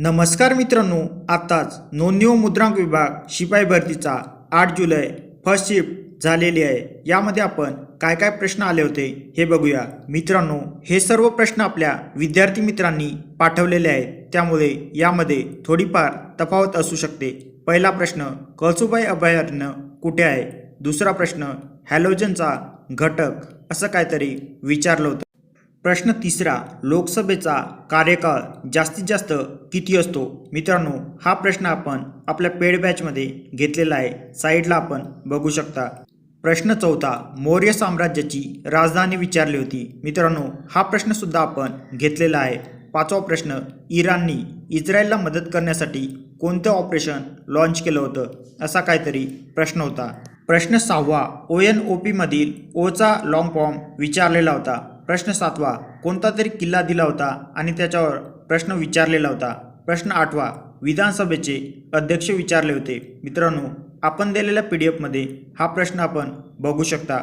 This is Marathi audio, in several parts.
नमस्कार मित्रांनो आत्ताच नोंदणीव मुद्रांक विभाग शिपाई भरतीचा आठ जुलै फर्स्ट शिफ्ट झालेली आहे. यामध्ये आपण काय काय प्रश्न आले होते हे बघूया. मित्रांनो हे सर्व प्रश्न आपल्या विद्यार्थी मित्रांनी पाठवलेले आहेत. त्यामुळे यामध्ये थोडीफार तफावत असू शकते. पहिला प्रश्न कळसुबाई अभयारण्य कुठे आहे? दुसरा प्रश्न हॅलोजनचा घटक असं काहीतरी विचारलं होतं. प्रश्न तिसरा लोकसभेचा कार्यकाळ जास्तीत जास्त किती असतो? मित्रांनो हा प्रश्न आपण आपल्या पेड बॅचमध्ये घेतलेला आहे. साईडला आपण बघू शकता. प्रश्न चौथा मौर्य साम्राज्याची राजधानी विचारली होती. मित्रांनो हा प्रश्नसुद्धा आपण घेतलेला आहे. पाचवा प्रश्न इराणनी इस्रायलला मदत करण्यासाठी कोणतं ऑपरेशन लॉन्च केलं होतं? असा काहीतरी प्रश्न होता. प्रश्न सहावा ओ एन ओ पीमधील ओचा लॉंग फॉर्म विचारलेला होता. प्रश्न सातवा कोणता तरी किल्ला दिला होता आणि त्याच्यावर प्रश्न विचारलेला होता. प्रश्न आठवा विधानसभेचे अध्यक्ष विचारले होते. मित्रांनो आपण दिलेल्या पी डी एफमध्ये हा प्रश्न आपण बघू शकता.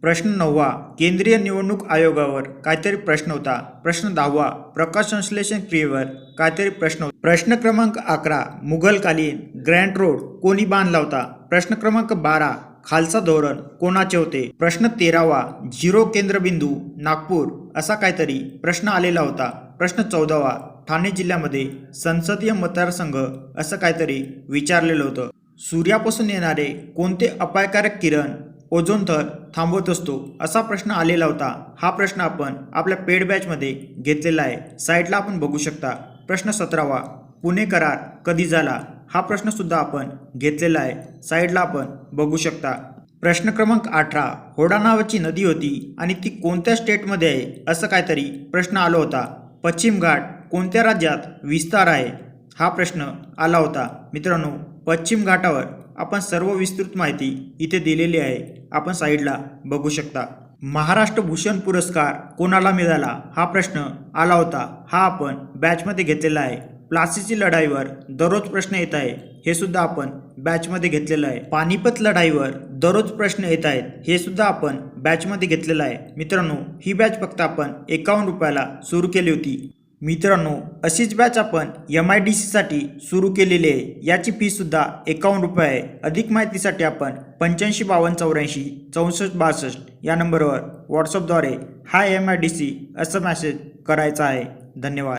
प्रश्न नववा केंद्रीय निवडणूक आयोगावर काहीतरी प्रश्न होता. प्रश्न दहावा प्रकाश संश्लेषण क्रियेवर काहीतरी प्रश्न होता. प्रश्न क्रमांक अकरा मुघलकालीन ग्रँड रोड कोणी बांधला होता? प्रश्न क्रमांक बारा खालचा धोरण कोणाचे होते? प्रश्न तेरावा झिरो केंद्रबिंदू नागपूर असा काहीतरी प्रश्न आलेला होता. प्रश्न चौदावा ठाणे जिल्ह्यामध्ये संसदीय मतदारसंघ असं काहीतरी विचारलेलं होतं. सूर्यापासून येणारे कोणते अपायकारक किरण ओझोन थर थांबवत असतो? असा प्रश्न आलेला होता. हा प्रश्न आपण आपल्या पेड बॅचमध्ये घेतलेला आहे. साईडला आपण बघू शकता. प्रश्न सतरावा पुणे करार कधी झाला? हा प्रश्नसुद्धा आपण घेतलेला आहे. साईडला आपण बघू शकता. प्रश्न क्रमांक अठरा. होडा नावाची नदी होती आणि ती कोणत्या स्टेटमध्ये आहे? असं काहीतरी प्रश्न आला होता. पश्चिम घाट कोणत्या राज्यात विस्तार आहे? हा प्रश्न आला होता. मित्रांनो पश्चिम घाटावर आपण सर्व विस्तृत माहिती इथे दिलेली आहे. आपण साईडला बघू शकता. महाराष्ट्र भूषण पुरस्कार कोणाला मिळाला? हा प्रश्न आला होता. हा आपण बॅचमध्ये घेतलेला आहे. प्लासीची लढाईवर दररोज प्रश्न येत आहे हे सुद्धा आपण बॅचमध्ये घेतलेलं आहे. पानिपत लढाईवर दररोज प्रश्न येत आहेत हे सुद्धा आपण बॅचमध्ये घेतलेलं आहे. मित्रांनो ही बॅच फक्त आपण एकावन्न रुपयाला सुरू केली होती. मित्रांनो अशीच बॅच आपण एम आय डी सीसाठी सुरू केलेली आहे. याची फीसुद्धा एकावन्न रुपये आहे. अधिक माहितीसाठी आपण पंच्याऐंशी बावन्न चौऱ्याऐंशी चौसष्ट बासष्ट या नंबरवर व्हॉट्सअपद्वारे hi M I D C असं मॅसेज करायचा आहे. धन्यवाद.